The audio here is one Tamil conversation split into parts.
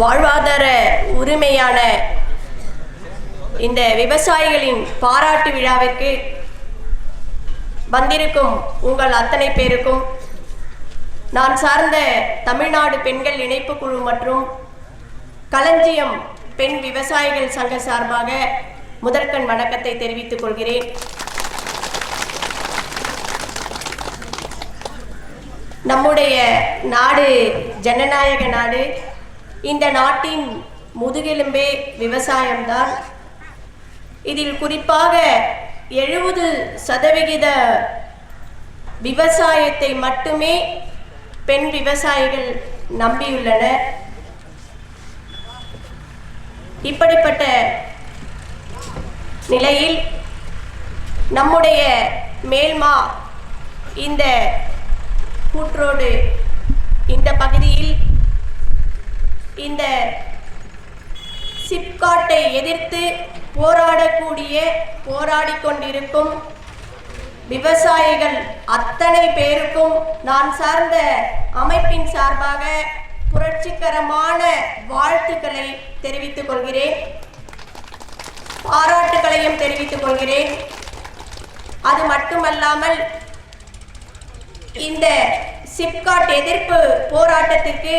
வாழ்வாதார உரிமையான இந்த விவசாயிகளின் பாராட்டு விழாவிற்கு வந்திருக்கும் உங்கள் அத்தனை பேருக்கும் நான் சார்ந்த தமிழ்நாடு பெண்கள் இணைப்பு குழு மற்றும் களஞ்சியம் பெண் விவசாயிகள் சங்க சார்பாக முதற்கண் வணக்கத்தை தெரிவித்துக் கொள்கிறேன். நம்முடைய நாடு ஜனநாயக நாடு. இந்த நாட்டின் முதுகெலும்பே விவசாயம்தான். இதில் குறிப்பாக எழுபது சதவிகித விவசாயத்தை மட்டுமே பெண் விவசாயிகள் நம்பியுள்ளனர் இப்படிப்பட்ட நிலையில் நம்முடைய மேல்மா இந்த கூற்றோடு இந்த பகுதியில் இந்த சிப்காட்டை எதிர்த்து போராடக்கூடிய போராடி கொண்டிருக்கும் விவசாயிகள் அத்தனை பேருக்கும் நான் சார்ந்த அமைப்பின் சார்பாக புரட்சிகரமான வாழ்த்துக்களை தெரிவித்துக் கொள்கிறேன். பாராட்டுகளையும் தெரிவித்துக் கொள்கிறேன். அது மட்டுமல்லாமல் இந்த சிப்காட் எதிர்ப்பு போராட்டத்திற்கு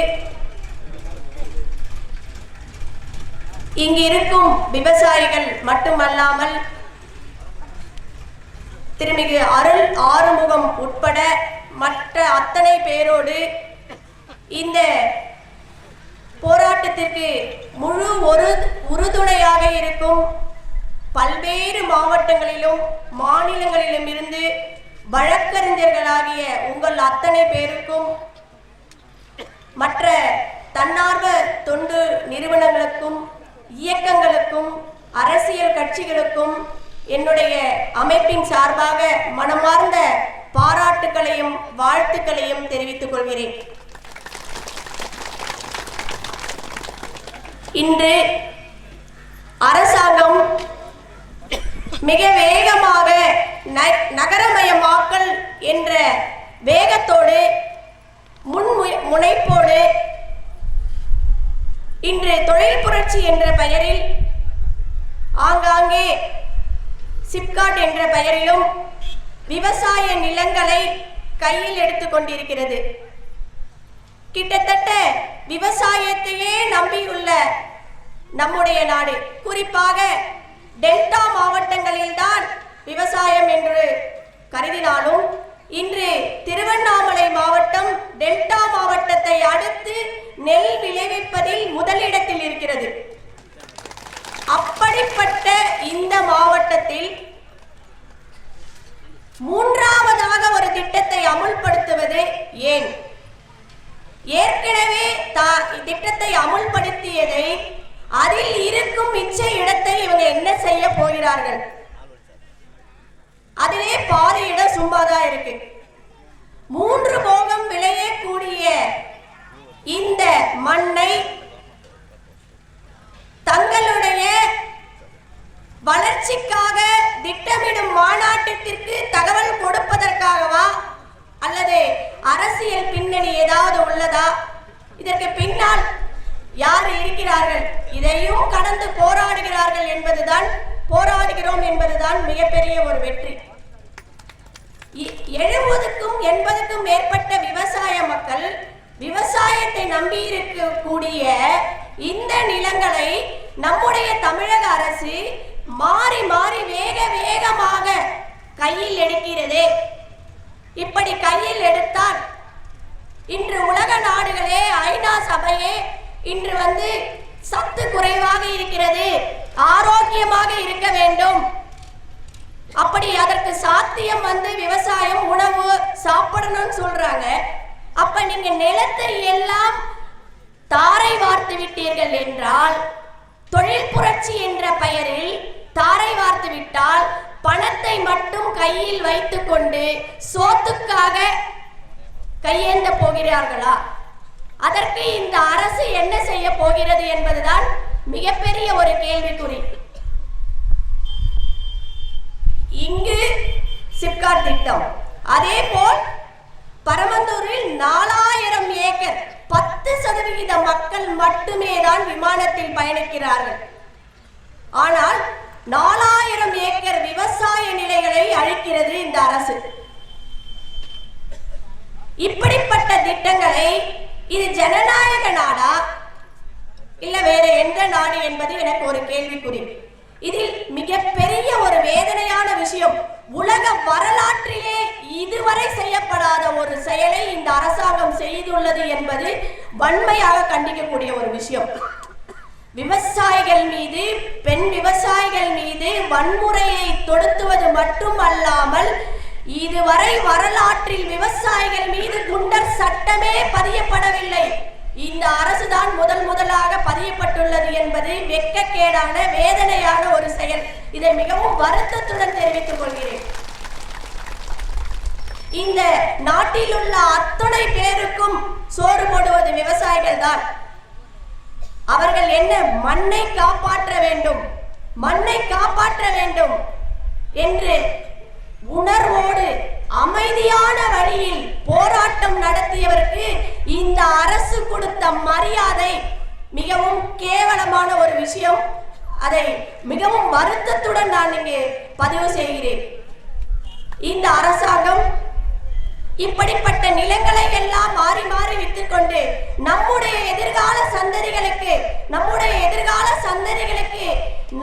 இங்கு இருக்கும் விவசாயிகள் மட்டுமல்லாமல் திருமிகு அருள் ஆறுமுகம் உட்பட மற்ற அத்தனை பேரோடு இந்த போராட்டத்திற்கு முழு ஒரு உறுதுணையாக இருக்கும் பல்வேறு மாவட்டங்களிலும் மாநிலங்களிலும் இருந்து வழக்கறிஞர்களாகிய உங்கள் அத்தனை பேருக்கும் மற்ற தன்னார்வ தொண்டு நிறுவனங்களுக்கும் இயக்கங்களுக்கும் அரசியல் கட்சிகளுக்கும் என்னுடைய அமைப்பின் சார்பாக மனமார்ந்த பாராட்டுகளையும் வாழ்த்துக்களையும் தெரிவித்துக் கொள்கிறேன். இன்று அரசாங்கம் மிக வேகமாக ந- நகரமயமாக்கல் என்ற வேகத்தோடு முன் முனைப்போடு இன்று தொழில் புரட்சி என்ற பெயரில் ஆங்காங்கே சிப்காட் என்ற பெயரிலும் விவசாய நிலங்களை கையில் எடுத்துக் கொண்டிருக்கிறது. கிட்டத்தட்ட விவசாயத்தையே நம்பியுள்ள நம்முடைய நாடு. குறிப்பாக டெல்டா மாவட்டங்களில்தான் விவசாயம் என்று கருதினாலும் இன்று திருவண்ணாமலை மாவட்டம் டெல்டா மாவட்டத்தை அடுத்து நெல் விளைவிப்பதில் முதலிடத்தில் இருக்கிறது. அப்படிப்பட்ட இந்த மாவட்டத்தில் மூன்றாவதாக ஒரு திட்டத்தை அமுல்படுத்துவது ஏன்? ஏற்கனவே தா- திட்டத்தை அமுல்படுத்தியதை அதில் இருக்கும் மிச்ச இடத்தை இவங்க என்ன செய்ய போகிறார்கள்? அதிலே பாதி இடம் சும்மாதான் இருக்கு. மூன்று போகம் இதற்கு பின்னால் யார் இருக்கிறார்கள்? இதையும் கடந்து போராடுகிறார்கள் என்பதுதான் போராடுகிறோம் என்பதுதான் மிகப்பெரிய ஒரு வெற்றி. எழுபதுக்கும் எண்பதுக்கும் மேற்பட்ட விவசாய மக்கள் விவசாயத்தை நம்பி இருக்கக்கூடிய இந்த நிலங்களை நம்முடைய தமிழக அரசு மாறி மாறி வேக வேகமாக கையில் எடுக்கிறதே. இப்படி கையில் எடுத்தால் இன்று உலக நாடுகளே ஐநா சபையே இன்று வந்து சத்து குறைவாக இருக்கிறது ஆரோக்கியமாக இருக்க வேண்டும். அப்படி அதற்கு சாத்தியம் வந்து விவசாயம் உணவு சாப்பிடணும்னு சொல்றாங்க. அப்ப நீங்க நிலத்தை எல்லாம் தாரை வார்த்து விட்டீர்கள் என்றால் தொழில் புரட்சி என்ற பெயரில் தாரை வார்த்து விட்டால் பணத்தை மட்டும் கையில் வைத்துக்கொண்டு சோத்துக்காக கையேந்த போகிறார்களா? அதற்கு இந்த அரசு என்ன செய்ய போகிறது என்பதுதான் மிகப்பெரிய ஒரு கேள்விக்குறி. இங்கு சிப்காட் திட்டம். அதே போல் பரமந்தூரில் நாலாயிரம் ஏக்கர் பத்து சதவிகித மக்கள் மட்டுமே தான் விமானத்தில் பயணிக்கிறார்கள். ஆனால் நாலாயிரம் ஏக்கர் விவசாய நிலைகளை அழிக்கிறது இந்த அரசு. இப்படிப்பட்ட திட்டங்களை இது ஜனநாயக நாடா? இல்ல வேற எந்த நாடு என்பது எனக்கு ஒரு கேள்விக்குறி. இதில் மிகப்பெரிய ஒரு வேதனையான விஷயம் உலக வரலாற்றிலே இதுவரை செய்யப்படாத ஒரு செயலை இந்த அரசாங்கம் செய்துள்ளது என்பது வன்மையாக கண்டிக்கக்கூடிய ஒரு விஷயம். விவசாயிகள் மீது பெண் விவசாயிகள் மீது வன்முறையை தொடுத்துவது மட்டுமல்லாமல் இதுவரை வரலாற்றில் விவசாயிகள் மீது குண்டர் சட்டமே பதியப்படவில்லை. இந்த அரசுதான் முதல் முதலாக பதியப்பட்டுள்ளது என்பது வெக்கக்கேடான வேதனையான ஒரு செயல். இதை மிகவும் வருத்தத்துடன் தெரிவித்துக் கொள்கிறேன். இந்த நாட்டில் உள்ள அத்தனை பேருக்கும் சோறு போடுவது விவசாயிகள் தான் அவர்கள் என்ன மண்ணை காப்பாற்ற வேண்டும்? மண்ணை காப்பாற்ற வேண்டும் என்று உணர்வோடு அமைதியான வழியில் போராட்டம் நடத்தியவருக்கு இந்த அரசு கொடுத்த மரியாதை மிகவும் கேவலமான ஒரு விஷயம். அதை மிகவும் வருத்தத்துடன் நான் இங்கே பதிவு செய்கிறேன். இந்த அரசாங்கம் இப்படிப்பட்ட நிலங்களை எல்லாம் மாறி மாறி வித்துக்கொண்டு நம்முடைய எதிர்கால சந்ததிகளுக்கு நம்முடைய எதிர்கால சந்ததிகளுக்கு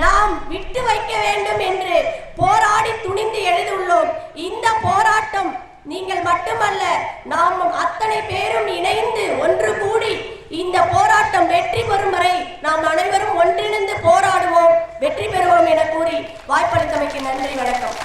நாம் விட்டு வைக்க வேண்டும் என்று போராடி துணிந்து எழுதுள்ளோம் இந்த போராட்டம் நீங்கள் மட்டுமல்ல நாம் அத்தனை பேரும் இணைந்து ஒன்று கூடி இந்த போராட்டம் வெற்றி பெறும் வரை நாம் அனைவரும் ஒன்றிணைந்து போராடுவோம். வெற்றி பெறுவோம் என கூறி வாய்ப்பளித்தமைக்கு நன்றி வணக்கம்.